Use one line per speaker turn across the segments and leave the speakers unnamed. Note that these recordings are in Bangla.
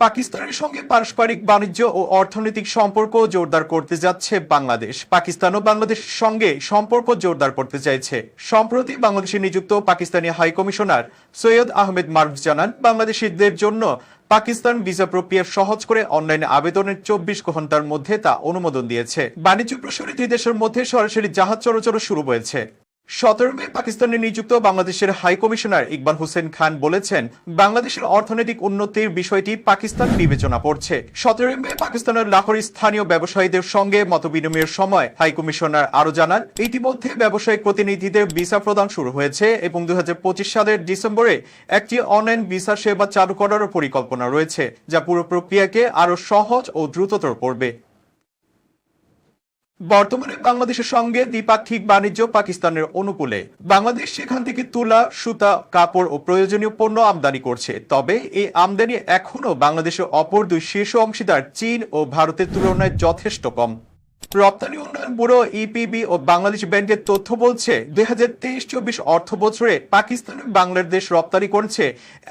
পাকিস্তানের সঙ্গে পারস্পরিক বাণিজ্য ও অর্থনৈতিক সম্পর্ক জোরদার করতে যাচ্ছে বাংলাদেশ। পাকিস্তান ও বাংলাদেশের সঙ্গে সম্পর্ক জোরদার করতে চাইছে। সম্প্রতি বাংলাদেশে নিযুক্ত পাকিস্তানি হাই কমিশনার সৈয়দ আহমেদ মারুফ জানান, বাংলাদেশিদের জন্য পাকিস্তান ভিসা প্রক্রিয়া সহজ করে অনলাইনে আবেদনের চব্বিশ ঘণ্টার মধ্যে তা অনুমোদন দিয়েছে। বাণিজ্য প্রসারে দুই দেশের মধ্যে সরাসরি জাহাজ চলাচল শুরু হয়েছে। সতেরো মে পাকিস্তানে নিযুক্ত বাংলাদেশের হাই কমিশনার ইকবাল হোসেন খান বলেছেন, বাংলাদেশের অর্থনৈতিক উন্নতির বিষয়টি পাকিস্তান বিবেচনা করছে। সতেরো মে পাকিস্তানের লাহোরে স্থানীয় ব্যবসায়ীদের সঙ্গে মতবিনিময়ের সময় হাই কমিশনার আরও জানান, ইতিমধ্যে ব্যবসায়িক প্রতিনিধিদের ভিসা প্রদান শুরু হয়েছে এবং দু হাজার পঁচিশ সালের ডিসেম্বরে একটি অনলাইন ভিসা সেবা চালু করারও পরিকল্পনা রয়েছে, যা পুরো প্রক্রিয়াকে আরও সহজ ও দ্রুততর করবে। বর্তমানে বাংলাদেশের সঙ্গে দ্বিপাক্ষিক বাণিজ্য পাকিস্তানের অনুকূলে। বাংলাদেশ সেখান থেকে তুলা, সুতা, কাপড় ও প্রয়োজনীয় পণ্য আমদানি করছে। তবে এই আমদানি এখনও বাংলাদেশের অপর দুই শীর্ষ অংশীদার চীন ও ভারতের তুলনায় যথেষ্ট কম। রপ্তানি উন্নয়ন ব্যুরো ইপিবি ও বাংলাদেশ ব্যাংকের তথ্য বলছে, দুই হাজার তেইশ চব্বিশ অর্থ বছরে পাকিস্তান বাংলাদেশ রপ্তানি করেছে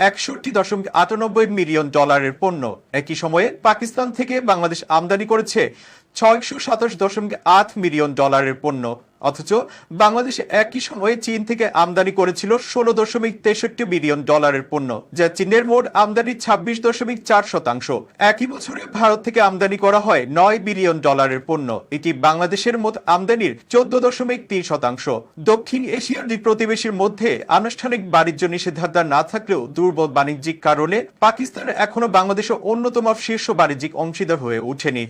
একষট্টি দশমিক আটানব্বই মিলিয়ন ডলারের পণ্য। একই সময়ে পাকিস্তান থেকে বাংলাদেশ আমদানি করেছে ছয়শো সাতাশ দশমিক আট মিলিয়ন ডলারের পণ্য। অথচ বাংলাদেশ একই সময়ে চীন থেকে আমদানি করেছিল ষোলো দশমিক তেষট্টি বিলিয়ন ডলারের পণ্য, যা চীনের মোট আমদানি ছাব্বিশ দশমিক চার শতাংশ। একই বছরে ভারত থেকে আমদানি করা হয় নয় বিলিয়ন ডলারের পণ্য। এটি বাংলাদেশের মোট আমদানির চোদ্দ দশমিক তিন শতাংশ। দক্ষিণ এশিয়ার দুই প্রতিবেশীর মধ্যে আনুষ্ঠানিক বাণিজ্য নিষেধাজ্ঞা না থাকলেও দুর্বল বাণিজ্যিক কারণে পাকিস্তান এখনও বাংলাদেশের অন্যতম শীর্ষ বাণিজ্যিক অংশীদার হয়ে ওঠেনি।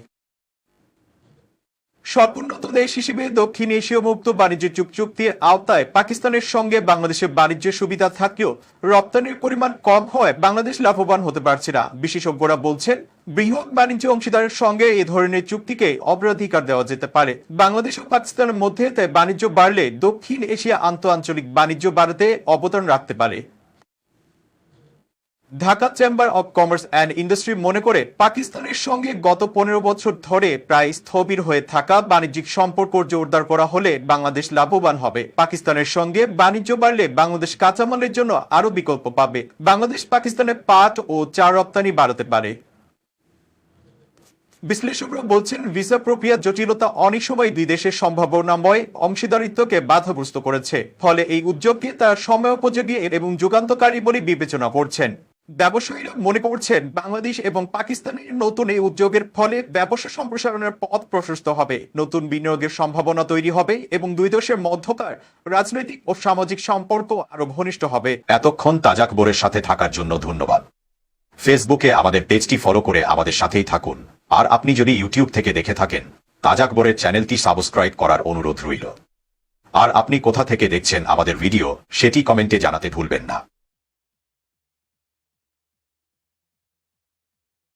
সর্বোন্নত দেশ হিসেবে দক্ষিণ এশীয় মুক্ত বাণিজ্য চুক চুক্তির আওতায় পাকিস্তানের সঙ্গে বাংলাদেশের বাণিজ্য সুবিধা থাকলেও রপ্তানির পরিমাণ কম হয় বাংলাদেশ লাভবান হতে পারছে না। বিশেষজ্ঞরা বলছেন, বৃহৎ বাণিজ্য অংশীদারের সঙ্গে এ ধরনের চুক্তিকে অগ্রাধিকার দেওয়া যেতে পারে। বাংলাদেশ ও পাকিস্তানের মধ্যে তাই বাণিজ্য বাড়লে দক্ষিণ এশিয়া আন্তঃ আঞ্চলিক বাণিজ্য বাড়াতে অবদান রাখতে পারে। Dhaka chamber of commerce and industry মনে করে পাকিস্তানের সঙ্গে গত পনেরো বছর ধরে প্রায় স্থবির হয়ে থাকা বাণিজ্যিক সম্পর্ক জোরদার করা হলে বাংলাদেশ লাভবান হবে। পাকিস্তানের সঙ্গে বাণিজ্য বাড়লে বাংলাদেশ কাঁচামালের জন্য আরও বিকল্প পাবে। বাংলাদেশ পাকিস্তানে পাট ও চা রপ্তানি বাড়াতে পারে। বিশ্লেষকরা বলছেন, ভিসা প্রক্রিয়া জটিলতা অনেক সময় দুই দেশের সম্ভাবনাময় অংশীদারিত্বকে বাধাগ্রস্ত করেছে। ফলে এই উদ্যোগকে তার সময়োপযোগী এবং যুগান্তকারী বলে বিবেচনা করছেন। ব্যবসায়ীরা মনে করছেন বাংলাদেশ এবং পাকিস্তানের নতুন এই উদ্যোগের ফলে ব্যবসা সম্প্রসারণের পথ প্রশস্ত হবে। নতুন বিনিয়োগের সম্ভাবনা তৈরি হবে এবং দুই দেশের মধ্যকার রাজনৈতিক ও সামাজিক সম্পর্ক আরও ঘনিষ্ঠ হবে।
এতক্ষণ তাজাকবরের সাথে থাকার জন্য ধন্যবাদ। ফেসবুকে আমাদের পেজটি ফলো করে আমাদের সাথেই থাকুন। আর আপনি যদি ইউটিউব থেকে দেখে থাকেন তাজাকবরের চ্যানেলটি সাবস্ক্রাইব করার অনুরোধ রইল। আর আপনি কোথা থেকে দেখছেন আমাদের ভিডিও, সেটি কমেন্টে জানাতে ভুলবেন না।